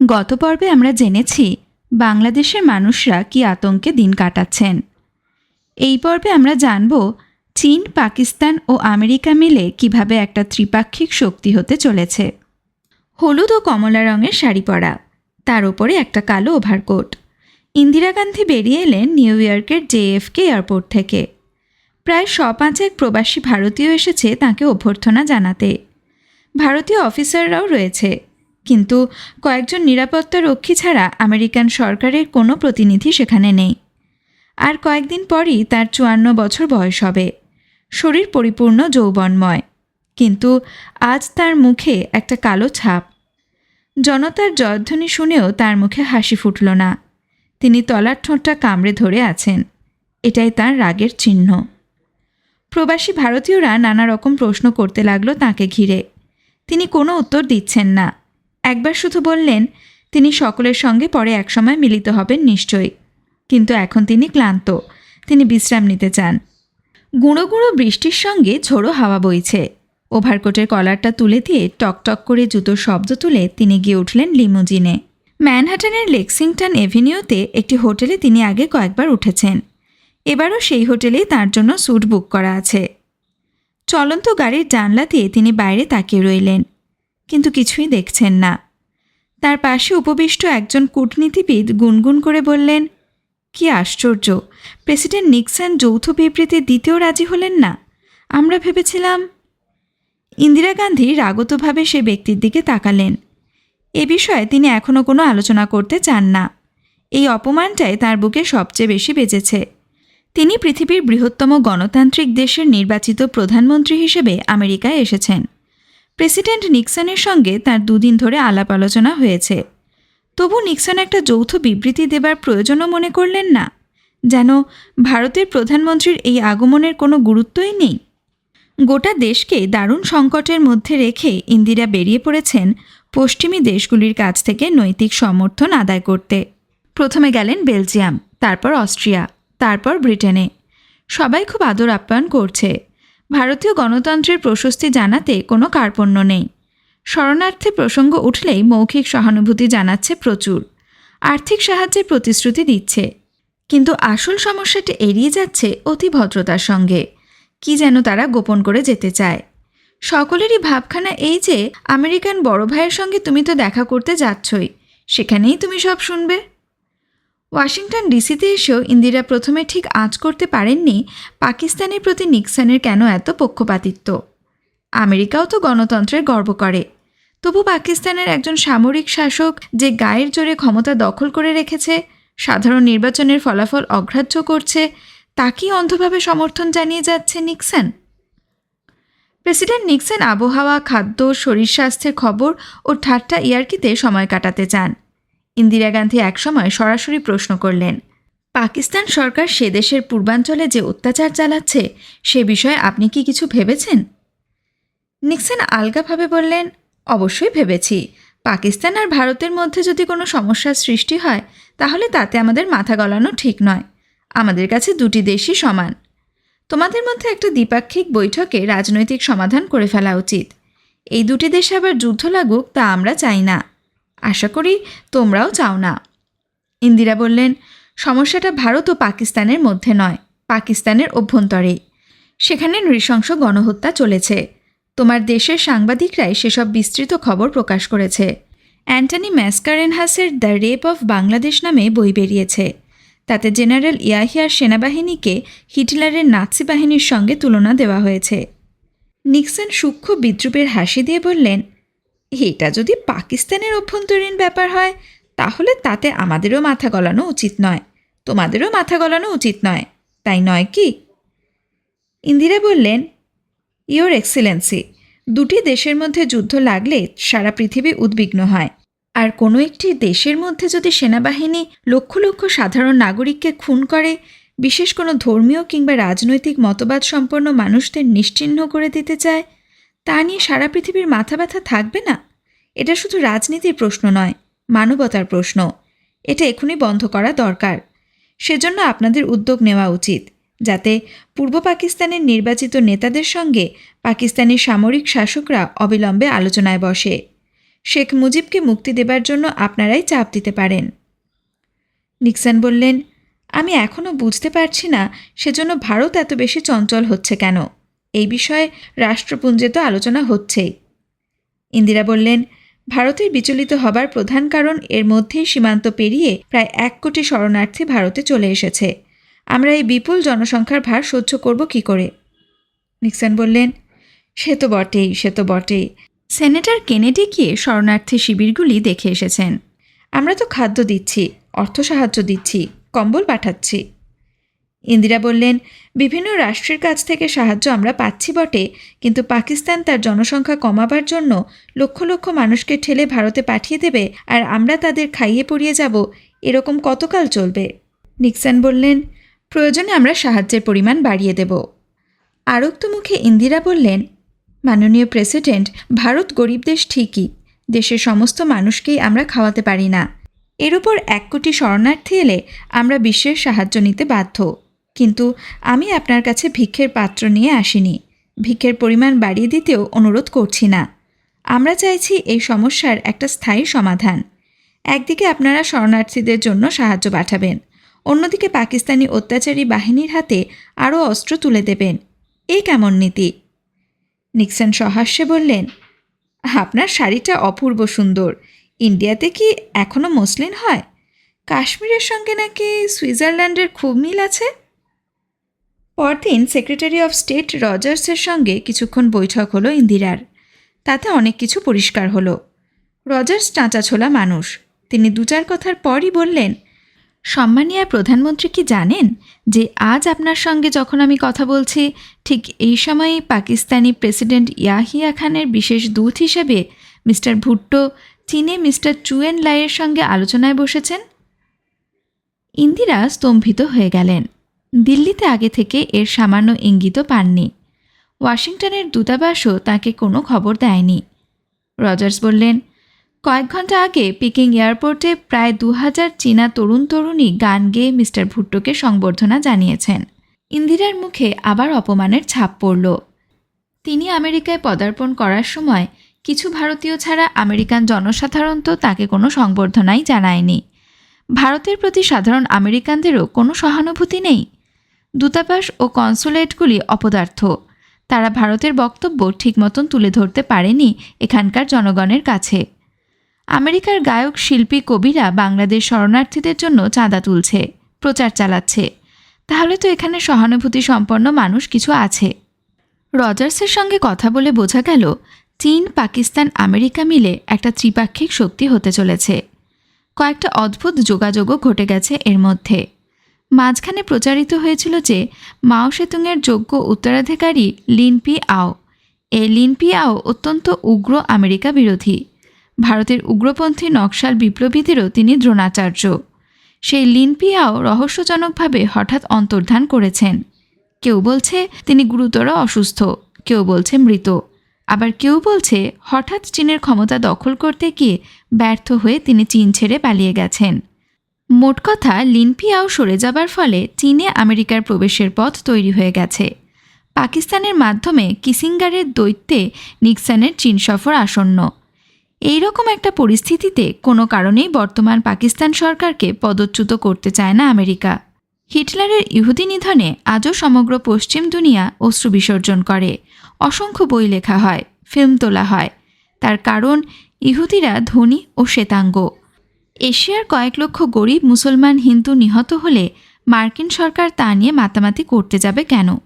গত পর্বে আমরা জেনেছি বাংলাদেশের মানুষরা কি আতঙ্কে দিন কাটাচ্ছেন। এই পর্বে আমরা জানব চীন, পাকিস্তান ও আমেরিকা মিলে কীভাবে একটা ত্রিপাক্ষিক শক্তি হতে চলেছে। হলুদ ও কমলা রঙের শাড়ি পরা, তার ওপরে একটা কালো ওভারকোট। ইন্দিরা গান্ধী বেরিয়ে এলেন নিউ ইয়র্কের জেএফকে এয়ারপোর্ট থেকে। প্রায় শ পাঁচেক প্রবাসী ভারতীয় এসেছে তাকে অভ্যর্থনা জানাতে। ভারতীয় অফিসাররাও রয়েছে। কিন্তু কয়েকজন নিরাপত্তা রক্ষী ছাড়া আমেরিকান সরকারের কোনো প্রতিনিধি সেখানে নেই। আর কয়েকদিন পরই তার চুয়ান্ন বছর বয়স হবে। শরীর পরিপূর্ণ, যৌবনময়। কিন্তু আজ তার মুখে একটা কালো ছাপ। জনতার জয়ধ্বনি শুনেও তার মুখে হাসি ফুটল না। তিনি তলার ঠোঁটটা কামড়ে ধরে আছেন। এটাই তার রাগের চিহ্ন। প্রবাসী ভারতীয়রা নানা রকম প্রশ্ন করতে লাগল তাকে ঘিরে। তিনি কোনো উত্তর দিচ্ছেন না। একবার শুধু বললেন, তিনি সকলের সঙ্গে পরে একসময় মিলিত হবেন নিশ্চয়ই। কিন্তু এখন তিনি ক্লান্ত। তিনি বিশ্রাম নিতে চান। গুঁড়ো গুঁড়ো বৃষ্টির সঙ্গে ঝোড়ো হাওয়া বইছে। ওভারকোটের কলারটা তুলে দিয়ে টকটক করে জুতোর শব্দ তুলে তিনি গিয়ে উঠলেন লিমুজিনে। ম্যানহাটানের লেক্সিংটন এভিনিউতে একটি হোটেলে তিনি আগে কয়েকবার উঠেছেন। এবারও সেই হোটেলেই তার জন্য স্যুট বুক করা আছে। চলন্ত গাড়ির জানলা দিয়ে তিনি বাইরে তাকিয়ে রইলেন। কিন্তু কিছুই দেখছেন না। তার পাশে উপবিষ্ট একজন কূটনীতিবিদ গুনগুন করে বললেন, কি আশ্চর্য! প্রেসিডেন্ট নিক্সন যৌথ বিবৃতি দিতেও রাজি হলেন না। আমরা ভেবেছিলাম ইন্দিরা গান্ধী রাগতভাবে সে ব্যক্তির দিকে তাকালেন। এ বিষয়ে তিনি এখনও কোনো আলোচনা করতে চান না। এই অপমানটাই তার বুকে সবচেয়ে বেশি বেজেছে। তিনি পৃথিবীর বৃহত্তম গণতান্ত্রিক দেশের নির্বাচিত প্রধানমন্ত্রী হিসেবে আমেরিকায় এসেছেন। প্রেসিডেন্ট নিক্সনের সঙ্গে তার দুদিন ধরে আলাপ আলোচনা হয়েছে। তবু নিক্সন একটা যৌথ বিবৃতি দেবার প্রয়োজনও মনে করলেন না। যেন ভারতের প্রধানমন্ত্রীর এই আগমনের কোনো গুরুত্বই নেই। গোটা দেশকে দারুণ সংকটের মধ্যে রেখে ইন্দিরা বেরিয়ে পড়েছেন পশ্চিমী দেশগুলির কাছ থেকে নৈতিক সমর্থন আদায় করতে। প্রথমে গেলেন বেলজিয়াম, তারপর অস্ট্রিয়া, তারপর ব্রিটেনে। সবাই খুব আদর আপ্যায়ন করছে। ভারতীয় গণতন্ত্রের প্রশস্তি জানাতে কোনো কার্পণ্য নেই। শরণার্থী প্রসঙ্গ উঠলেই মৌখিক সহানুভূতি জানাচ্ছে প্রচুর। আর্থিক সাহায্যের প্রতিশ্রুতি দিচ্ছে। কিন্তু আসল সমস্যাটি এড়িয়ে যাচ্ছে অতি ভদ্রতার সঙ্গে। কি যেন তারা গোপন করে যেতে চায়। সকলেরই ভাবখানা এই যে, আমেরিকান বড় ভাইয়ের সঙ্গে তুমি তো দেখা করতে যাচ্ছই। সেখানেই তুমি সব শুনবে। ওয়াশিংটন ডিসিতে এসেও ইন্দিরা প্রথমে ঠিক আঁচ করতে পারেননি, পাকিস্তানের প্রতি নিক্সনের কেন এত পক্ষপাতিত্ব? আমেরিকাও তো গণতন্ত্রের গর্ব করে। তবু পাকিস্তানের একজন সামরিক শাসক যে গায়ের জোরে ক্ষমতা দখল করে রেখেছে, সাধারণ নির্বাচনের ফলাফল অগ্রাহ্য করছে তাকেই অন্ধভাবে সমর্থন জানিয়ে যাচ্ছে নিক্সন? প্রেসিডেন্ট নিক্সন আবহাওয়া, খাদ্য, শরীর স্বাস্থ্যের খবর ও ঠাট্টা ইয়ার্কিতে সময় কাটাতে চান। ইন্দিরা গান্ধী একসময় সরাসরি প্রশ্ন করলেন, পাকিস্তান সরকার সে দেশের পূর্বাঞ্চলে যে অত্যাচার চালাচ্ছে, সে বিষয়ে আপনি কি কিছু ভেবেছেন? নিক্সন আলগাভাবে বললেন, অবশ্যই ভেবেছি। পাকিস্তান আর ভারতের মধ্যে যদি কোনো সমস্যার সৃষ্টি হয়, তাহলে তাতে আমাদের মাথা গলানো ঠিক নয়। আমাদের কাছে দুটি দেশই সমান। তোমাদের মধ্যে একটা দ্বিপাক্ষিক বৈঠকে রাজনৈতিক সমাধান করে ফেলা উচিত। এই দুটি দেশে আবার যুদ্ধ লাগুক তা আমরা চাই না। আশা করি তোমরাও চাও না। ইন্দিরা বললেন, সমস্যাটা ভারত ও পাকিস্তানের মধ্যে নয়, পাকিস্তানের অভ্যন্তরে। সেখানে নৃশংস গণহত্যা চলেছে। তোমার দেশের সাংবাদিকরাই সেসব বিস্তৃত খবর প্রকাশ করেছে। অ্যান্টনি ম্যাসকারেনহাসের দ্য রেপ অফ বাংলাদেশ নামে বই বেরিয়েছে। তাতে জেনারেল ইয়াহিয়ার সেনাবাহিনীকে হিটলারের নাৎসি বাহিনীর সঙ্গে তুলনা দেওয়া হয়েছে। নিক্সন সূক্ষ্ম বিদ্রুপের হাসি দিয়ে বললেন এটা যদি পাকিস্তানের অভ্যন্তরীণ ব্যাপার হয়, তাহলে তাতে আমাদেরও মাথা গলানো উচিত নয়। তোমাদেরও মাথা গলানো উচিত নয়, তাই নয় কি? ইন্দিরা বললেন ইয়োর এক্সেলেন্সি, দুটি দেশের মধ্যে যুদ্ধ লাগলে সারা পৃথিবী উদ্বিগ্ন হয়। আর কোনো একটি দেশের মধ্যে যদি সেনাবাহিনী লক্ষ লক্ষ সাধারণ নাগরিককে খুন করে, বিশেষ কোনো ধর্মীয় কিংবা রাজনৈতিক মতবাদ সম্পন্ন মানুষদের নিশ্চিহ্ন করে দিতে চায় তা নিয়ে সারা পৃথিবীর মাথা ব্যথা থাকবে না? এটা শুধু রাজনীতির প্রশ্ন নয়, মানবতার প্রশ্ন। এটা এখনই বন্ধ করা দরকার। সেজন্য আপনাদের উদ্যোগ নেওয়া উচিত, যাতে পূর্ব পাকিস্তানের নির্বাচিত নেতাদের সঙ্গে পাকিস্তানি সামরিক শাসকরা অবিলম্বে আলোচনায় বসে। শেখ মুজিবকে মুক্তি দেবার জন্য আপনারাই চাপ দিতে পারেন। নিক্সন বললেন, আমি এখনও বুঝতে পারছি না সেজন্য ভারত এত বেশি চঞ্চল হচ্ছে কেন? এই বিষয়ে রাষ্ট্রপুঞ্জে তো আলোচনা হচ্ছেই। ইন্দিরা বললেন ভারতের বিচলিত হবার প্রধান কারণ এর মধ্যেই সীমান্ত পেরিয়ে প্রায় এক কোটি শরণার্থী ভারতে চলে এসেছে। আমরা এই বিপুল জনসংখ্যার ভার সহ্য করব কি করে? নিক্সন বললেন, সে তো বটেই, সে তো বটেই। সেনেটর কেনেডি গিয়ে শরণার্থী শিবিরগুলি দেখে এসেছেন? আমরা তো খাদ্য দিচ্ছি, অর্থ সাহায্য দিচ্ছি, কম্বল পাঠাচ্ছি। ইন্দিরা বললেন, বিভিন্ন রাষ্ট্রের কাছ থেকে সাহায্য আমরা পাচ্ছি বটে, কিন্তু পাকিস্তান তার জনসংখ্যা কমাবার জন্য লক্ষ লক্ষ মানুষকে ঠেলে ভারতে পাঠিয়ে দেবে আর আমরা তাদের খাইয়ে পড়িয়ে যাব। এরকম কতকাল চলবে? নিক্সন বললেন, প্রয়োজনে আমরা সাহায্যের পরিমাণ বাড়িয়ে দেব। আরক্ত মুখে ইন্দিরা বললেন, মাননীয় প্রেসিডেন্ট, ভারত গরিব দেশ ঠিকই। দেশের সমস্ত মানুষকেই আমরা খাওয়াতে পারি না। এর উপর এক কোটি শরণার্থী এলে আমরা বিশ্বের সাহায্য নিতে বাধ্য। কিন্তু আমি আপনার কাছে ভিক্ষের পাত্র নিয়ে আসিনি। ভিক্ষের পরিমাণ বাড়িয়ে দিতেও অনুরোধ করছি না। আমরা চাইছি এই সমস্যার একটা স্থায়ী সমাধান। একদিকে আপনারা শরণার্থীদের জন্য সাহায্য পাঠাবেন। অন্যদিকে পাকিস্তানি অত্যাচারী বাহিনীর হাতে আরও অস্ত্র তুলে দেবেন। এই কেমন নীতি? নিক্সন সহাস্যে বললেন, আপনার শাড়িটা অপূর্ব সুন্দর। ইন্ডিয়াতে কি এখনও মসলিন হয়? কাশ্মীরের সঙ্গে নাকি সুইজারল্যান্ডের খুব মিল আছে? পরদিন সেক্রেটারি অফ স্টেট রজার্সের সঙ্গে কিছুক্ষণ বৈঠক হলো ইন্দিরার। তাতে অনেক কিছু পরিষ্কার হলো। রজার্স চাঁচাছোলা মানুষ। তিনি দু চার কথার পরই বললেন, সম্মানীয় প্রধানমন্ত্রী কি জানেন যে আজ আপনার সঙ্গে যখন আমি কথা বলছি, ঠিক এই সময়েই পাকিস্তানি প্রেসিডেন্ট ইয়াহিয়া খানের বিশেষ দূত হিসেবে মিস্টার ভুট্টো চীনে মিস্টার চুয়েন লাইয়ের সঙ্গে আলোচনায় বসেছেন? ইন্দিরা স্তম্ভিত হয়ে গেলেন। দিল্লিতে আগে থেকে এর সামান্য ইঙ্গিতও পাননি। ওয়াশিংটনের দূতাবাসও তাকে কোনো খবর দেয়নি। রজার্স বললেন, কয়েক ঘণ্টা আগে পিকিং এয়ারপোর্টে প্রায় দু হাজার চীনা তরুণ তরুণী গান গেয়ে মিস্টার ভুট্টোকে সংবর্ধনা জানিয়েছেন। ইন্দিরার মুখে আবার অপমানের ছাপ পড়ল। তিনি আমেরিকায় পদার্পণ করার সময় কিছু ভারতীয় ছাড়া আমেরিকান জনসাধারণ তো তাকে কোনো সংবর্ধনাই জানায়নি। ভারতের প্রতি সাধারণ আমেরিকানদেরও কোনো সহানুভূতি নেই? দূতাবাস ও কনসুলেটগুলি অপদার্থ। তারা ভারতের বক্তব্য ঠিক মতন তুলে ধরতে পারেনি এখানকার জনগণের কাছে। আমেরিকার গায়ক, শিল্পী, কবিরা বাংলাদেশ শরণার্থীদের জন্য চাঁদা তুলছে, প্রচার চালাচ্ছে। তাহলে তো এখানে সহানুভূতি সম্পন্ন মানুষ কিছু আছে। রজার্সের সঙ্গে কথা বলে বোঝা গেল, চীন, পাকিস্তান, আমেরিকা মিলে একটা ত্রিপাক্ষিক শক্তি হতে চলেছে। কয়েকটা অদ্ভুত যোগাযোগও ঘটে গেছে এর মধ্যে। মাঝখানে প্রচারিত হয়েছিল যে মাও সেতুংয়ের যোগ্য উত্তরাধিকারী লিনপি আও। এই লিনপি আও অত্যন্ত উগ্র আমেরিকা বিরোধী। ভারতের উগ্রপন্থী নকশাল বিপ্লবীদেরও তিনি দ্রোণাচার্য। সেই লিনপিয়াও রহস্যজনকভাবে হঠাৎ অন্তর্ধান করেছেন। কেউ বলছে তিনি গুরুতর অসুস্থ, কেউ বলছে মৃত। আবার কেউ বলছে হঠাৎ চীনের ক্ষমতা দখল করতে গিয়ে ব্যর্থ হয়ে তিনি চীন ছেড়ে পালিয়ে গেছেন। মোট কথা লিনপিয়াও সরে যাবার ফলে চীনে আমেরিকার প্রবেশের পথ তৈরি হয়ে গেছে। পাকিস্তানের মাধ্যমে কিসিঙ্গারের দৈত্যে নিক্সানের চীন সফর আসন্ন। এই রকম একটা পরিস্থিতিতে কোনো কারণেই বর্তমান পাকিস্তান সরকারকে পদচ্যুত করতে চায় না আমেরিকা। হিটলারের ইহুদি নিধনে আজও সমগ্র পশ্চিম দুনিয়া অশ্রু বিসর্জন করে। অসংখ্য বই লেখা হয়, ফিল্ম তোলা হয়। তার কারণ, ইহুদিরা ধনী ও শ্বেতাঙ্গ। এশিয়ার কয়েক লক্ষ গরিব মুসলমান হিন্দু নিহত হলে মার্কিন সরকার তা নিয়ে মাতামাতি করতে যাবে কেন?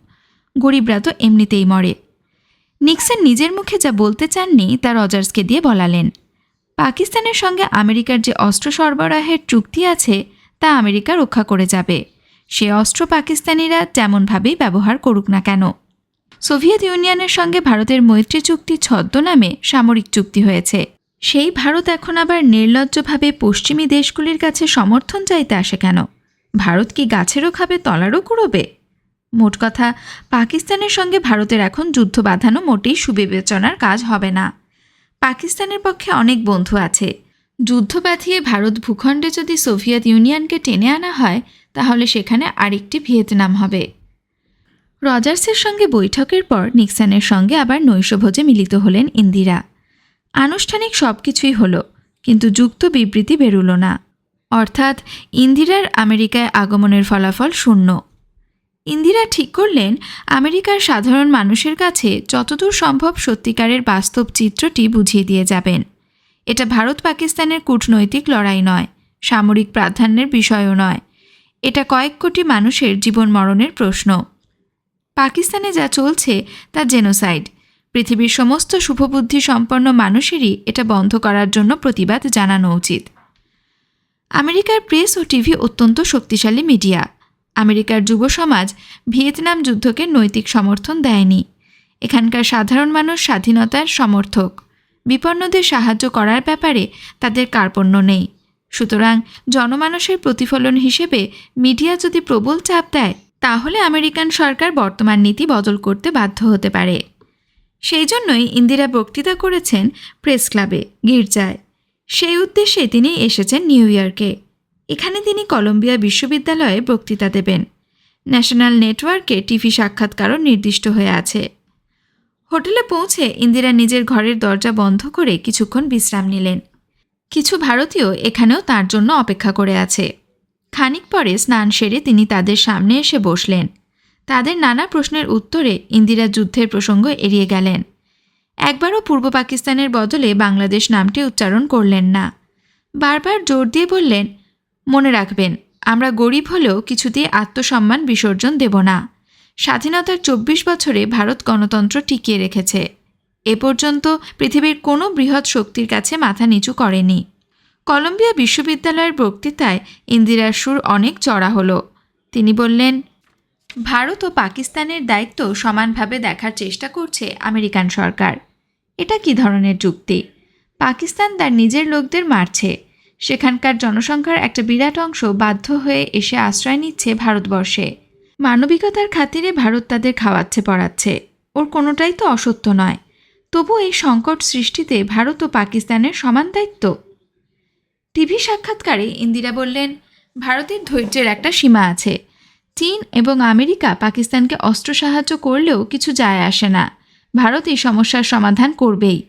গরিবরা তো এমনিতেই মরে। নিক্সন নিজের মুখে যা বলতে চাননি তা রজার্সকে দিয়ে বলালেন। পাকিস্তানের সঙ্গে আমেরিকার যে অস্ত্র সরবরাহের চুক্তি আছে, তা আমেরিকা রক্ষা করে যাবে। সে অস্ত্র পাকিস্তানিরা যেমনভাবেই ব্যবহার করুক না কেন। সোভিয়েত ইউনিয়নের সঙ্গে ভারতের মৈত্রী চুক্তি ছদ্মনামে সামরিক চুক্তি হয়েছে। সেই ভারত এখন আবার নির্লজ্জভাবে পশ্চিমী দেশগুলির কাছে সমর্থন চাইতে আসে কেন? ভারত কি গাছেরও খাবে, তলারও কুড়োবে? মোট কথা, পাকিস্তানের সঙ্গে ভারতের এখন যুদ্ধ বাঁধানো মোটেই সুবিবেচনার কাজ হবে না। পাকিস্তানের পক্ষে অনেক বন্ধু আছে। যুদ্ধ বাঁধিয়ে ভারত ভূখণ্ডে যদি সোভিয়েত ইউনিয়নকে টেনে আনা হয়, তাহলে সেখানে আরেকটি ভিয়েতনাম হবে। রজার্সের সঙ্গে বৈঠকের পর নিক্সনের সঙ্গে আবার নৈশভোজে মিলিত হলেন ইন্দিরা। আনুষ্ঠানিক সব কিছুই হলো, কিন্তু যুক্ত বিবৃতি বেরুল না। অর্থাৎ ইন্দিরার আমেরিকায় আগমনের ফলাফল শূন্য। ইন্দিরা ঠিক করলেন, আমেরিকার সাধারণ মানুষের কাছে যতদূর সম্ভব সত্যিকারের বাস্তব চিত্রটি বুঝিয়ে দিয়ে যাবেন। এটা ভারত পাকিস্তানের কূটনৈতিক লড়াই নয়, সামরিক প্রাধান্যের বিষয়ও নয়। এটা কয়েক কোটি মানুষের জীবন মরণের প্রশ্ন। পাকিস্তানে যা চলছে তা জেনোসাইড পৃথিবীর সমস্ত শুভবুদ্ধি সম্পন্ন মানুষেরই এটা বন্ধ করার জন্য প্রতিবাদ জানানো উচিত। আমেরিকার প্রেস ও টিভি অত্যন্ত শক্তিশালী মিডিয়া। আমেরিকার যুব সমাজ ভিয়েতনাম যুদ্ধকে নৈতিক সমর্থন দেয়নি। এখানকার সাধারণ মানুষ স্বাধীনতার সমর্থক। বিপন্নদের সাহায্য করার ব্যাপারে তাদের কার্পণ্য নেই। সুতরাং জনমানসের প্রতিফলন হিসেবে মিডিয়া যদি প্রবল চাপ দেয়, তাহলে আমেরিকান সরকার বর্তমান নীতি বদল করতে বাধ্য হতে পারে। সেই জন্যই ইন্দিরা বক্তৃতা করেছেন প্রেস ক্লাবে, গির্জায়। সেই উদ্দেশ্যে তিনি এসেছেন নিউ ইয়র্কে। এখানে তিনি কলম্বিয়া বিশ্ববিদ্যালয়ে বক্তৃতা দেবেন। ন্যাশনাল নেটওয়ার্কে টিভি সাক্ষাৎকারও নির্দিষ্ট হয়ে আছে। হোটেলে পৌঁছে ইন্দিরা নিজের ঘরের দরজা বন্ধ করে কিছুক্ষণ বিশ্রাম নিলেন। কিছু ভারতীয় এখানেও তার জন্য অপেক্ষা করে আছে। খানিক পরে স্নান সেরে তিনি তাদের সামনে এসে বসলেন। তাদের নানা প্রশ্নের উত্তরে ইন্দিরা যুদ্ধের প্রসঙ্গ এড়িয়ে গেলেন। একবারও পূর্ব পাকিস্তানের বদলে বাংলাদেশ নামটি উচ্চারণ করলেন না। বারবার জোর দিয়ে বললেন, মনে রাখবেন, আমরা গরিব হলেও কিছুতেই আত্মসম্মান বিসর্জন দেব না। স্বাধীনতার চব্বিশ বছরে ভারত গণতন্ত্র টিকিয়ে রেখেছে। এ পর্যন্ত পৃথিবীর কোনো বৃহৎ শক্তির কাছে মাথা নিচু করেনি। কলম্বিয়া বিশ্ববিদ্যালয়ের বক্তৃতায় ইন্দিরার সুর অনেক চড়া হলো। তিনি বললেন ভারত ও পাকিস্তানের দায়িত্ব সমানভাবে দেখার চেষ্টা করছে আমেরিকান সরকার। এটা কি ধরনের যুক্তি? পাকিস্তান তার নিজের লোকদের মারছে। সেখানকার জনসংখ্যার একটা বিরাট অংশ বাধ্য হয়ে এসে আশ্রয় নিচ্ছে ভারতবর্ষে। মানবিকতার খাতিরে ভারত তাদের খাওয়াচ্ছে, পড়াচ্ছে। ওর কোনোটাই তো অসত্য নয়। তবু এই সংকট সৃষ্টিতে ভারত ও পাকিস্তানের সমান দায়িত্ব? টিভি সাক্ষাৎকারে ইন্দিরা বললেন, ভারতের ধৈর্যের একটা সীমা আছে। চীন এবং আমেরিকা পাকিস্তানকে অস্ত্র সাহায্য করলেও কিছু যায় আসে না। ভারত এই সমস্যার সমাধান করবেই।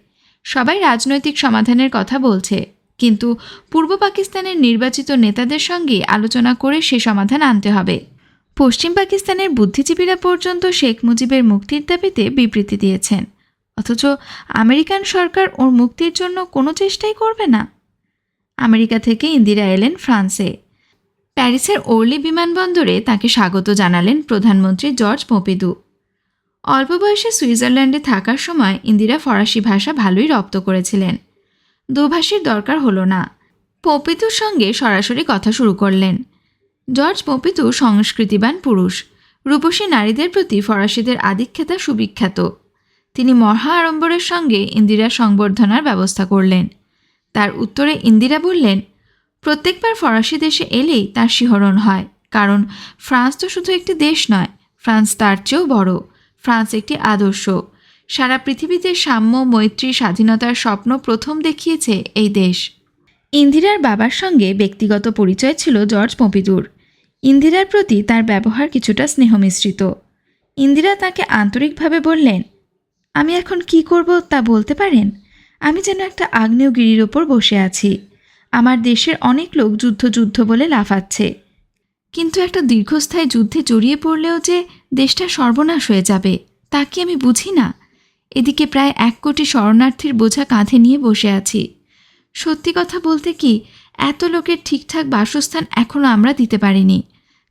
সবাই রাজনৈতিক সমাধানের কথা বলছে। কিন্তু পূর্ব পাকিস্তানের নির্বাচিত নেতাদের সঙ্গে আলোচনা করে সে সমাধান আনতে হবে। পশ্চিম পাকিস্তানের বুদ্ধিজীবীরা পর্যন্ত শেখ মুজিবের মুক্তির দাবিতে বিবৃতি দিয়েছেন। অথচ আমেরিকান সরকার ওর মুক্তির জন্য কোনো চেষ্টাই করবে না। আমেরিকা থেকে ইন্দিরা এলেন ফ্রান্সে। প্যারিসের ওর্লি বিমানবন্দরে তাকে স্বাগত জানালেন প্রধানমন্ত্রী জর্জ পপিদু। অল্প বয়সে সুইজারল্যান্ডে থাকার সময় ইন্দিরা ফরাসি ভাষা ভালোই রপ্ত করেছিলেন। দোভাষীর দরকার হলো না। পপিতুর সঙ্গে সরাসরি কথা শুরু করলেন। জর্জ পপিতু সংস্কৃতিবান পুরুষ। রূপসী নারীদের প্রতি ফরাসিদের আধিক্যতা সুবিখ্যাত। তিনি মহা আড়ম্বরের সঙ্গে ইন্দিরা সংবর্ধনার ব্যবস্থা করলেন। তার উত্তরে ইন্দিরা বললেন প্রত্যেকবার ফরাসি দেশে এলেই তার শিহরণ হয়, কারণ ফ্রান্স তো শুধু একটি দেশ নয়, ফ্রান্স তার চেয়েও বড়, ফ্রান্স একটি আদর্শ। সারা পৃথিবীতে সাম্য, মৈত্রী, স্বাধীনতার স্বপ্ন প্রথম দেখিয়েছে এই দেশ। ইন্দিরার বাবার সঙ্গে ব্যক্তিগত পরিচয় ছিল জর্জ পম্পিদুর ইন্দিরার প্রতি তার ব্যবহার কিছুটা স্নেহ মিশ্রিত ইন্দিরা তাকে আন্তরিকভাবে বললেন, আমি এখন কি করব তা বলতে পারেন? আমি যেন একটা আগ্নেয়গিরির ওপর বসে আছি। দেশের অনেক লোক যুদ্ধ যুদ্ধ বলে লাফাচ্ছে। কিন্তু একটা দীর্ঘস্থায়ী যুদ্ধে জড়িয়ে পড়লেও যে দেশটা সর্বনাশ হয়ে যাবে, তা কি আমি বুঝি না? এদিকে প্রায় এক কোটি শরণার্থীর বোঝা কাঁধে নিয়ে বসে আছি। সত্যি কথা বলতে কি, এত লোকের ঠিকঠাক বাসস্থান এখনও আমরা দিতে পারিনি।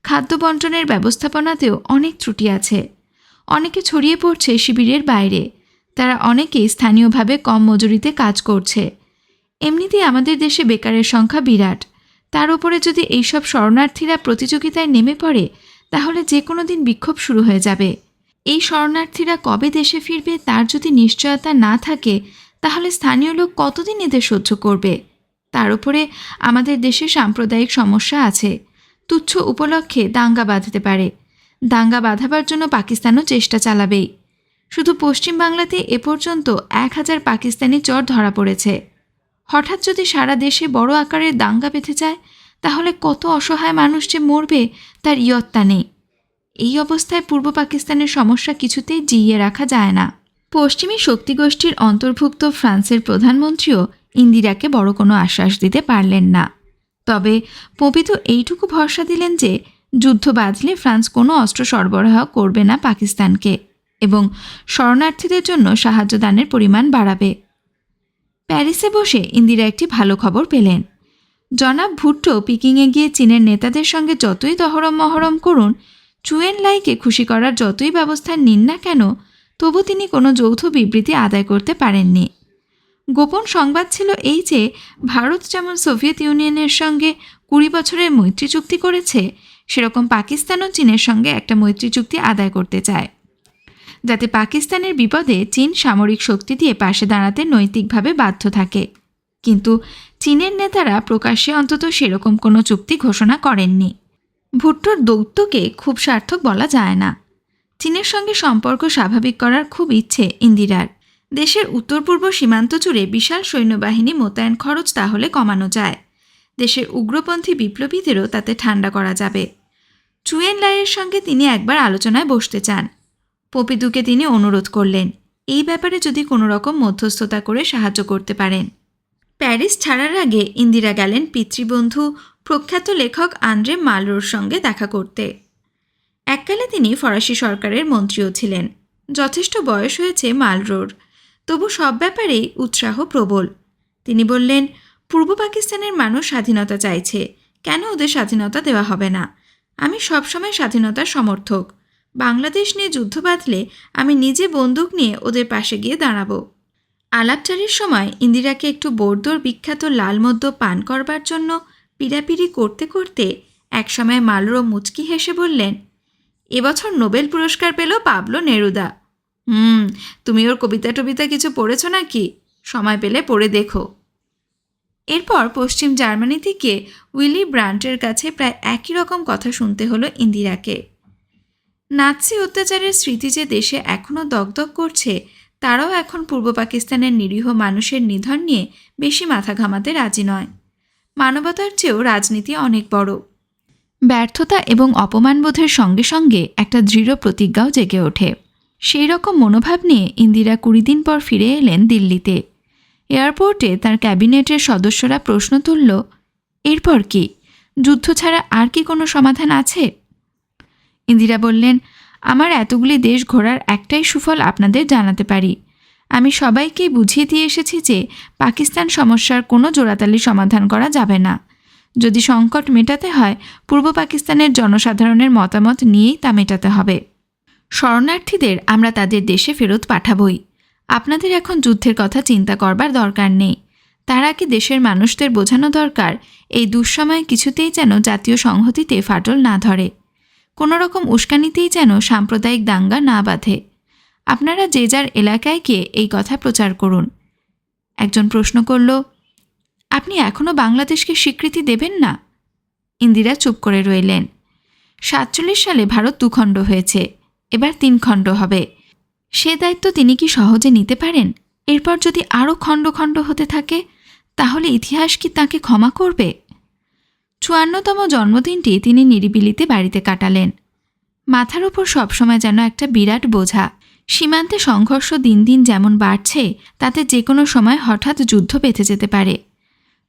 খাদ্য বন্টনের ব্যবস্থাপনাতেও অনেক ত্রুটি আছে। অনেকে ছড়িয়ে পড়ছে শিবিরের বাইরে। তারা অনেকেই স্থানীয়ভাবে কম মজুরিতে কাজ করছে। এমনিতেই আমাদের দেশে বেকারের সংখ্যা বিরাট। তার উপরে যদি এইসব শরণার্থীরা প্রতিযোগিতায় নেমে পড়ে, তাহলে যে কোনো দিন বিক্ষোভ শুরু হয়ে যাবে। এই শরণার্থীরা কবে দেশে ফিরবে তার যদি নিশ্চয়তা না থাকে, তাহলে স্থানীয় লোক কতদিন এদের সহ্য করবে? তার উপরে আমাদের দেশে সাম্প্রদায়িক সমস্যা আছে। তুচ্ছ উপলক্ষে দাঙ্গা বাঁধতে পারে। দাঙ্গা বাঁধাবার জন্য পাকিস্তানও চেষ্টা চালাবেই। শুধু পশ্চিম বাংলাতে এ পর্যন্ত এক হাজার পাকিস্তানি চর ধরা পড়েছে। হঠাৎ যদি সারা দেশে বড় আকারের দাঙ্গা বেঁধে যায়, তাহলে কত অসহায় মানুষ যে মরবে তার ইয়ত্তা নেই। এই অবস্থায় পূর্ব পাকিস্তানের সমস্যা কিছুতেই জিইয়ে রাখা যায় না। পশ্চিমী শক্তিগোষ্ঠীর অন্তর্ভুক্ত ফ্রান্সের প্রধানমন্ত্রীও ইন্দিরাকে বড় কোনো আশ্বাস দিতে পারলেন না। তবে পপিত এইটুকু ভরসা দিলেন যে, যুদ্ধ বাঁধলে ফ্রান্স কোনো অস্ত্র সরবরাহ করবে না পাকিস্তানকে এবং শরণার্থীদের জন্য সাহায্য দানের পরিমাণ বাড়াবে। প্যারিসে বসে ইন্দিরা একটি ভালো খবর পেলেন। জনাব ভুট্টো পিকিংয়ে গিয়ে চীনের নেতাদের সঙ্গে যতই দহরম মহরম করুন, চুয়েন লাইকে খুশি করার যতই ব্যবস্থা নিন না কেন, তবু তিনি কোনো যৌথ বিবৃতি আদায় করতে পারেননি। গোপন সংবাদ ছিল এই যে, ভারত যেমন সোভিয়েত ইউনিয়নের সঙ্গে কুড়ি বছরের মৈত্রী চুক্তি করেছে, সেরকম পাকিস্তানও চীনের সঙ্গে একটা মৈত্রী চুক্তি আদায় করতে চায়। যাতে পাকিস্তানের বিপদে চীন সামরিক শক্তি দিয়ে পাশে দাঁড়াতে নৈতিকভাবে বাধ্য থাকে। কিন্তু চীনের নেতারা প্রকাশ্যে অন্তত সেরকম কোনো চুক্তি ঘোষণা করেননি। ভুট্টোর দৌত্যকে খুব সার্থক বলা যায় না। চীনের সঙ্গে সম্পর্ক স্বাভাবিক করার খুব ইচ্ছে ইন্দিরার। দেশের উত্তর পূর্ব সীমান্ত জুড়ে বিশাল সৈন্যবাহিনী মোতায়েন খরচ তাহলে কমানো যায়। দেশের উগ্রপন্থী বিপ্লবীদেরও তাতে ঠান্ডা করা যাবে। চুয়েন লাইয়ের সঙ্গে তিনি একবার আলোচনায় বসতে চান। পপিদুকে তিনি অনুরোধ করলেন, এই ব্যাপারে যদি কোনো রকম মধ্যস্থতা করে সাহায্য করতে পারেন। প্যারিস ছাড়ার আগে ইন্দিরা গেলেন পিতৃবন্ধু প্রখ্যাত লেখক আন্দ্রে মালরোর সঙ্গে দেখা করতে। এককালে তিনি ফরাসি সরকারের মন্ত্রীও ছিলেন। যথেষ্ট বয়স হয়েছে মালরোর। তবু সব ব্যাপারেই উৎসাহ প্রবল। তিনি বললেন, পূর্ব পাকিস্তানের মানুষ স্বাধীনতা চাইছে। কেন ওদের স্বাধীনতা দেওয়া হবে না? আমি সবসময় স্বাধীনতার সমর্থক। বাংলাদেশ নিয়ে যুদ্ধ বাঁধলে আমি নিজে বন্দুক নিয়ে ওদের পাশে গিয়ে দাঁড়াবো। আলাপচারির সময় ইন্দিরাকে একটু বোর্দোর বিখ্যাত লাল মদ্য পান করবার জন্য পিড়াপিড়ি করতে করতে একসময় মালরো মুচকি হেসে বললেন এবছর নোবেল পুরস্কার পেল পাবলো নেরুদা। হুম, তুমি ওর কবিতা টবিতা কিছু পড়েছ নাকি? সময় পেলে পড়ে দেখো। এরপর পশ্চিম জার্মানি থেকে উইলি ব্রান্টের কাছে প্রায় একই রকম কথা শুনতে হলো ইন্দিরাকে। নাৎসি অত্যাচারের স্মৃতি যে দেশে এখনও দগদগ করছে, তারাও এখন পূর্ব পাকিস্তানের নিরীহ মানুষের নিধন নিয়ে বেশি মাথা ঘামাতে রাজি নয়। মানবতার চেয়েও রাজনীতি অনেক বড়। ব্যর্থতা এবং অপমানবোধের সঙ্গে সঙ্গে একটা দৃঢ় প্রতিজ্ঞাও জেগে ওঠে। সেই রকম মনোভাব নিয়ে ইন্দিরা কুড়ি দিন পর ফিরে এলেন দিল্লিতে। এয়ারপোর্টে তার ক্যাবিনেটের সদস্যরা প্রশ্ন তুলল, এরপর কি? যুদ্ধ ছাড়া আর কি কোনো সমাধান আছে? ইন্দিরা বললেন, আমার এতগুলি দেশ ঘোরার একটাই সুফল আপনাদের জানাতে পারি। আমি সবাইকেই বুঝিয়ে দিয়ে এসেছি যে পাকিস্তান সমস্যার কোনো জোড়াতালি সমাধান করা যাবে না। যদি সংকট মেটাতে হয়, পূর্ব পাকিস্তানের জনসাধারণের মতামত নিয়েই তা মেটাতে হবে। শরণার্থীদের আমরা তাদের দেশে ফেরত পাঠাবই। আপনাদের এখন যুদ্ধের কথা চিন্তা করবার দরকার নেই। তার আগে দেশের মানুষদের বোঝানো দরকার? এই দুঃসময়ে কিছুতেই যেন জাতীয় সংহতিতে ফাটল না ধরে। কোনো রকম উস্কানিতেই যেন সাম্প্রদায়িক দাঙ্গা না বাঁধে। আপনারা যে যার এলাকায় গিয়ে এই কথা প্রচার করুন। একজন প্রশ্ন করল, আপনি এখনও বাংলাদেশকে স্বীকৃতি দেবেন না? ইন্দিরা চুপ করে রইলেন। সাতচল্লিশ সালে ভারত দুখণ্ড হয়েছে, এবার তিন খণ্ড হবে। সে দায়িত্ব তিনি কি সহজে নিতে পারেন? এরপর যদি আরও খণ্ড খণ্ড হতে থাকে, তাহলে ইতিহাস কি তাকে ক্ষমা করবে? চুয়ান্নতম জন্মদিনটি তিনি নিরিবিলিতে বাড়িতে কাটালেন। মাথার উপর সবসময় যেন একটা বিরাট বোঝা। সীমান্তে সংঘর্ষ দিন দিন যেমন বাড়ছে, তাতে যে কোনো সময় হঠাৎ যুদ্ধ পেতে যেতে পারে।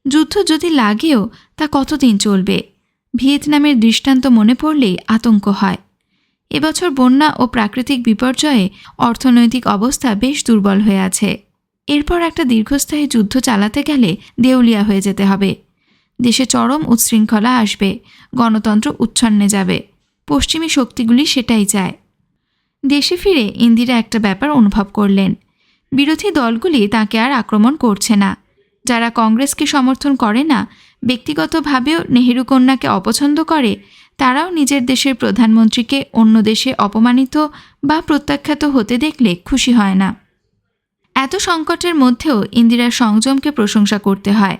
যুদ্ধ যদি লাগেও, তা কতদিন চলবে? ভিয়েতনামের দৃষ্টান্ত মনে পড়লেই আতঙ্ক হয়। এবছর বন্যা ও প্রাকৃতিক বিপর্যয়ে অর্থনৈতিক অবস্থা বেশ দুর্বল হয়ে আছে। এরপর একটা দীর্ঘস্থায়ী যুদ্ধ চালাতে গেলে দেউলিয়া হয়ে যেতে হবে। দেশে চরম উচ্ছৃঙ্খলা আসবে, গণতন্ত্র উচ্ছন্নে যাবে। পশ্চিমী শক্তিগুলি সেটাই চায়। দেশে ফিরে ইন্দিরা একটা ব্যাপার অনুভব করলেন। বিরোধী দলগুলি তাকে আর আক্রমণ করছে না। যারা কংগ্রেসকে সমর্থন করে না, ব্যক্তিগতভাবেও নেহেরু কন্যাকে অপছন্দ করে, তারাও নিজের দেশের প্রধানমন্ত্রীকে অন্য দেশে অপমানিত বা প্রত্যাখ্যাত হতে দেখলে খুশি হয় না। এত সংকটের মধ্যেও ইন্দিরার সংযমকে প্রশংসা করতে হয়।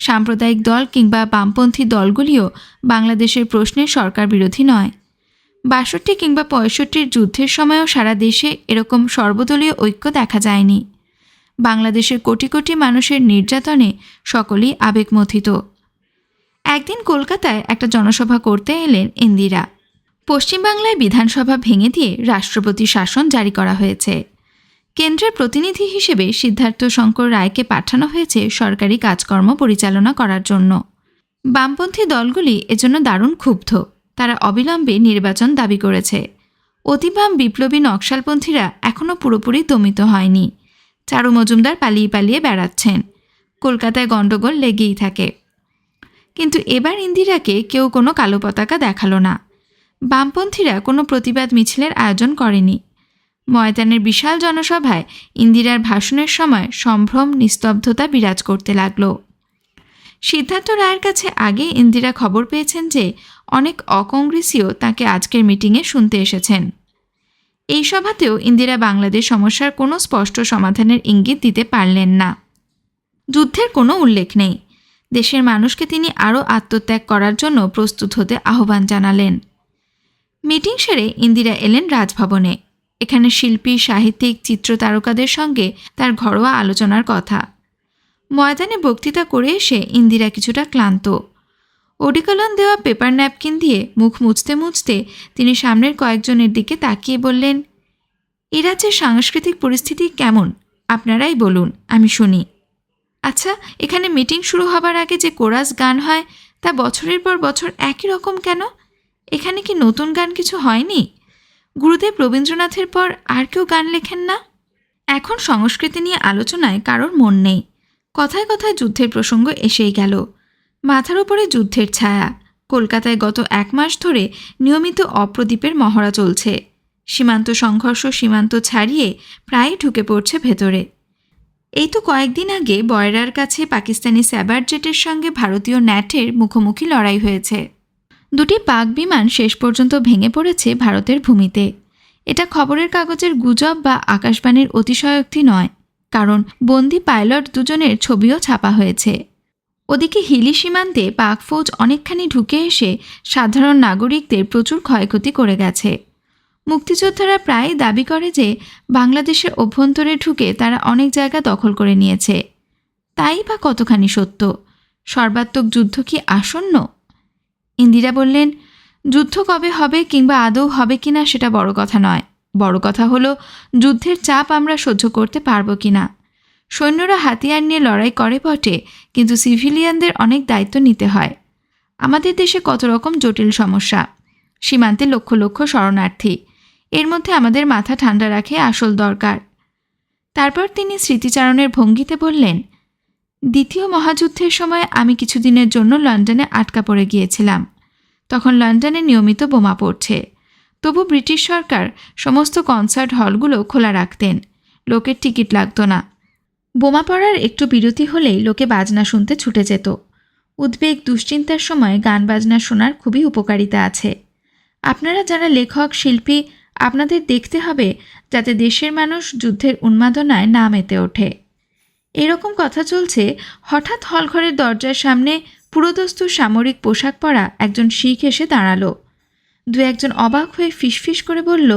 সাম্প্রদায়িক দল কিংবা বামপন্থী দলগুলিও বাংলাদেশের প্রশ্নে সরকার বিরোধী নয়। বাষট্টি কিংবা পঁয়ষট্টির যুদ্ধের সময়ও সারা দেশে এরকম সর্বদলীয় ঐক্য দেখা যায়নি। বাংলাদেশের কোটি কোটি মানুষের নির্যাতনে সকলেই আবেগমথিত। একদিন কলকাতায় একটা জনসভা করতে এলেন ইন্দিরা। পশ্চিমবাংলায় বিধানসভা ভেঙে দিয়ে রাষ্ট্রপতি শাসন জারি করা হয়েছে। কেন্দ্রের প্রতিনিধি হিসেবে সিদ্ধার্থ শঙ্কর রায়কে পাঠানো হয়েছে সরকারি কাজকর্ম পরিচালনা করার জন্য। বামপন্থী দলগুলি এজন্য দারুণ ক্ষুব্ধ। তারা অবিলম্বে নির্বাচন দাবি করেছে। অতিবাম বিপ্লবী নকশালপন্থীরা এখনও পুরোপুরি দমিত হয়নি। চারু মজুমদার পালিয়ে পালিয়ে বেড়াচ্ছেন। কলকাতায় গণ্ডগোল লেগেই থাকে। কিন্তু এবার ইন্দিরাকে কেউ কোনো কালো পতাকা দেখাল না। বামপন্থীরা কোনো প্রতিবাদ মিছিলের আয়োজন করেনি। ময়দানের বিশাল জনসভায় ইন্দিরার ভাষণের সময় সম্ভ্রম, নিস্তব্ধতা বিরাজ করতে লাগল। সিদ্ধার্থ রায়ের কাছে আগে ইন্দিরা খবর পেয়েছেন যে, অনেক অকংগ্রেসীয় তাকে আজকের মিটিংয়ে শুনতে এসেছেন। এই সভাতেও ইন্দিরা বাংলাদেশ সমস্যার কোনো স্পষ্ট সমাধানের ইঙ্গিত দিতে পারলেন না। যুদ্ধের কোনো উল্লেখ নেই। দেশের মানুষকে তিনি আরও আত্মত্যাগ করার জন্য প্রস্তুত হতে আহ্বান জানালেন। মিটিং সেরে ইন্দিরা এলেন রাজভবনে। এখানে শিল্পী, সাহিত্যিক চিত্রতারকাদের সঙ্গে তার ঘরোয়া আলোচনার কথা। ময়দানে বক্তৃতা করে এসে ইন্দিরা কিছুটা ক্লান্ত। ওডিকলন দেওয়া পেপার ন্যাপকিন দিয়ে মুখ মুছতে মুছতে তিনি সামনের কয়েকজনের দিকে তাকিয়ে বললেন, এ রাজ্যের সাংস্কৃতিক পরিস্থিতি কেমন? আপনারাই বলুন, আমি শুনি। আচ্ছা এখানে মিটিং শুরু হবার আগে যে কোরাস গান হয়, তা বছরের পর বছর একই রকম কেন? এখানে কি নতুন গান কিছু হয়নি? গুরুদেব রবীন্দ্রনাথের পর আর কেউ গান লেখেন না? এখন সংস্কৃতি নিয়ে আলোচনায় কারোর মন নেই। কথায় কথায় যুদ্ধের প্রসঙ্গ এসেই গেল। মাথার উপরে যুদ্ধের ছায়া। কলকাতায় গত এক মাস ধরে নিয়মিত অপ্রদীপের মহড়া চলছে। সীমান্ত সংঘর্ষ সীমান্ত ছাড়িয়ে প্রায় ঢুকে পড়ছে ভেতরে। এই তো কয়েকদিন আগে বয়রার কাছে পাকিস্তানি স্যাবার জেটের সঙ্গে ভারতীয় ন্যাটের মুখোমুখি লড়াই হয়েছে। দুটি পাক বিমান শেষ পর্যন্ত ভেঙে পড়েছে ভারতের ভূমিতে। এটা খবরের কাগজের গুজব বা আকাশবাণীর অতিশয়োক্তি নয়, কারণ বন্দি পাইলট দুজনের ছবিও ছাপা হয়েছে। ওদিকে হিলি সীমান্তে পাক ফৌজ অনেকখানি ঢুকে এসে সাধারণ নাগরিকদের প্রচুর ক্ষয়ক্ষতি করে গেছে। মুক্তিযোদ্ধারা প্রায় দাবি করে যে বাংলাদেশের অভ্যন্তরে ঢুকে তারা অনেক জায়গা দখল করে নিয়েছে। তাই বা কতখানি সত্য? সর্বাত্মক যুদ্ধ কি আসন্ন? ইন্দিরা বললেন, যুদ্ধ কবে হবে কিংবা আদৌ হবে কিনা সেটা বড় কথা নয়। বড় কথা হলো, যুদ্ধের চাপ আমরা সহ্য করতে পারব কিনা। সৈন্যরা হাতিয়ার নিয়ে লড়াই করে বটে, কিন্তু সিভিলিয়ানদের অনেক দায়িত্ব নিতে হয়। আমাদের দেশে কত রকম জটিল সমস্যা। সীমান্তে লক্ষ লক্ষ শরণার্থী। এর মধ্যে আমাদের মাথা ঠান্ডা রাখে আসল দরকার। তারপর তিনি স্মৃতিচারণের ভঙ্গিতে বললেন দ্বিতীয় মহাযুদ্ধের সময় আমি কিছুদিনের জন্য লন্ডনে আটকা পড়ে গিয়েছিলাম। তখন লন্ডনে নিয়মিত বোমা পড়ছে। তবু ব্রিটিশ সরকার সমস্ত কনসার্ট হলগুলো খোলা রাখতেন। লোকের টিকিট লাগতো না। বোমা পড়ার একটু বিরতি হলেই লোকে বাজনা শুনতে ছুটে যেত। উদ্বেগ, দুশ্চিন্তার সময় গান বাজনা শোনার খুবই উপকারিতা আছে। আপনারা যারা লেখক, শিল্পী, আপনাদের দেখতে হবে যাতে দেশের মানুষ যুদ্ধের উন্মাদনায় না মেতে ওঠে। এরকম কথা চলছে, হঠাৎ হলঘরের দরজার সামনে পুরোদস্তুর সামরিক পোশাক পরা একজন শিখ এসে দাঁড়াল। দু একজন অবাক হয়ে ফিসফিস করে বলল,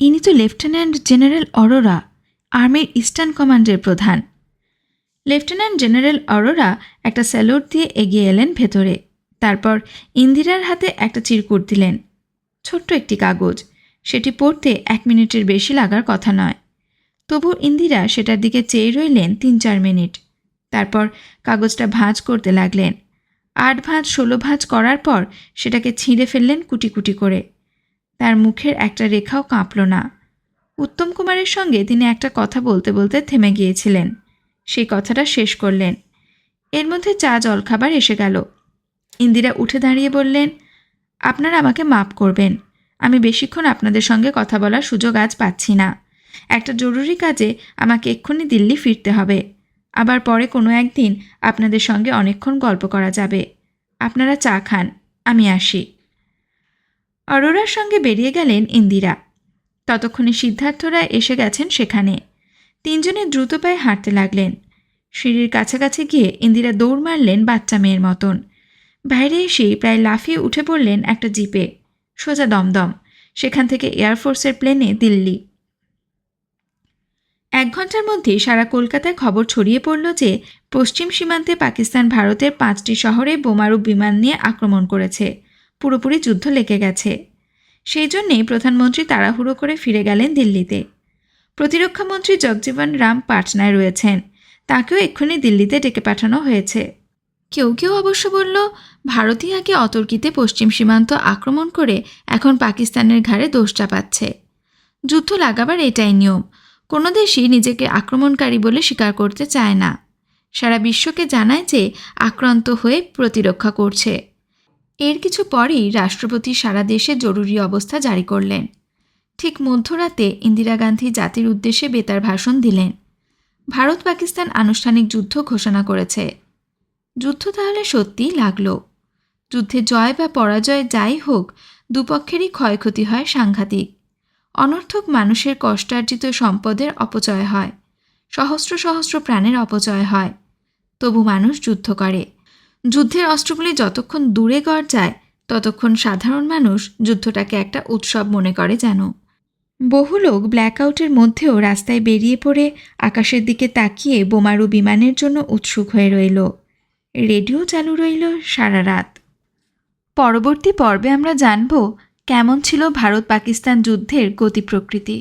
ইনি তো লেফটেন্যান্ট জেনারেল অরোরা, আর্মির ইস্টার্ন কমান্ডের প্রধান। লেফটেন্যান্ট জেনারেল অরোরা একটা স্যালুট দিয়ে এগিয়ে এলেন ভেতরে। তারপর ইন্দিরার হাতে একটা চিরকুট দিলেন। ছোট্ট একটি কাগজ। সেটি পড়তে এক মিনিটের বেশি লাগার কথা নয়। তবু ইন্দিরা সেটার দিকে চেয়ে রইলেন তিন চার মিনিট। তারপর কাগজটা ভাঁজ করতে লাগলেন। আট ভাঁজ, ষোলো ভাঁজ করার পর সেটাকে ছিঁড়ে ফেললেন কুটি কুটি করে। তার মুখের একটা রেখাও কাঁপল না। উত্তম কুমারের সঙ্গে তিনি একটা কথা বলতে বলতে থেমে গিয়েছিলেন। সেই কথাটা শেষ করলেন। এর মধ্যে চা জলখাবার এসে গেল। ইন্দিরা উঠে দাঁড়িয়ে বললেন, আপনারা আমাকে মাপ করবেন। আমি বেশিক্ষণ আপনাদের সঙ্গে কথা বলার সুযোগ আজ পাচ্ছি না। একটা জরুরি কাজে আমাকে এক্ষুনি দিল্লি ফিরতে হবে। আবার পরে কোনো একদিন আপনাদের সঙ্গে অনেকক্ষণ গল্প করা যাবে। আপনারা চা খান, আমি আসি। অরোরার সঙ্গে বেরিয়ে গেলেন ইন্দিরা। ততক্ষণে সিদ্ধার্থরা এসে গেছেন সেখানে। তিনজনে দ্রুত পায়ে হাঁটতে লাগলেন। সিঁড়ির কাছাকাছি গিয়ে ইন্দিরা দৌড় মারলেন বাচ্চা মেয়ের মতন। বাইরে এসেই প্রায় লাফিয়ে উঠে পড়লেন একটা জিপে। সোজা দমদম। সেখান থেকে এয়ারফোর্সের প্লেনে দিল্লি। এক ঘণ্টার মধ্যে সারা কলকাতায় খবর ছড়িয়ে পড়ল যে, পশ্চিম সীমান্তে পাকিস্তান ভারতের পাঁচটি শহরে বোমারু বিমান নিয়ে আক্রমণ করেছে। পুরোপুরি যুদ্ধ লেগে গেছে। সেই জন্যেই প্রধানমন্ত্রী তাড়াহুড়ো করে ফিরে গেলেন দিল্লিতে। প্রতিরক্ষামন্ত্রী জগজীবন রাম পাটনায় রয়েছেন। তাকেও এক্ষুনি দিল্লিতে ডেকে পাঠানো হয়েছে। কেউ কেউ অবশ্য বলল ভারতই আগে অতর্কিতে পশ্চিম সীমান্ত আক্রমণ করে এখন পাকিস্তানের ঘাড়ে দোষ চাপাচ্ছে। যুদ্ধ লাগাবার এটাই নিয়ম। কোনো দেশই নিজেকে আক্রমণকারী বলে স্বীকার করতে চায় না। সারা বিশ্বকে জানায় যে আক্রান্ত হয়ে প্রতিরক্ষা করছে। এর কিছু পরেই রাষ্ট্রপতি সারা দেশে জরুরি অবস্থা জারি করলেন। ঠিক মধ্যরাতে ইন্দিরা গান্ধী জাতির উদ্দেশ্যে বেতার ভাষণ দিলেন। ভারত পাকিস্তান আনুষ্ঠানিক যুদ্ধ ঘোষণা করেছে। যুদ্ধ তাহলে সত্যিই লাগল। যুদ্ধে জয় বা পরাজয় যাই হোক, দুপক্ষেরই ক্ষয়ক্ষতি হয় সাংঘাতিক। অনর্থক মানুষের কষ্টার্জিত সম্পদের অপচয় হয়, সহস্র সহস্র প্রাণের অপচয় হয়। তবু মানুষ যুদ্ধ করে। যুদ্ধের অস্ত্রগুলি যতক্ষণ দূরে গড় ততক্ষণ সাধারণ মানুষ যুদ্ধটাকে একটা উৎসব মনে করে যেন। বহু লোক ব্ল্যাকআউটের মধ্যেও রাস্তায় বেরিয়ে পড়ে আকাশের দিকে তাকিয়ে বোমারু বিমানের জন্য উৎসুক হয়ে রইল। রেডিও চালু রইল সারা রাত। পরবর্তী পর্বে আমরা জানব কেমন ছিল ভারত পাকিস্তান যুদ্ধের গতি প্রকৃতি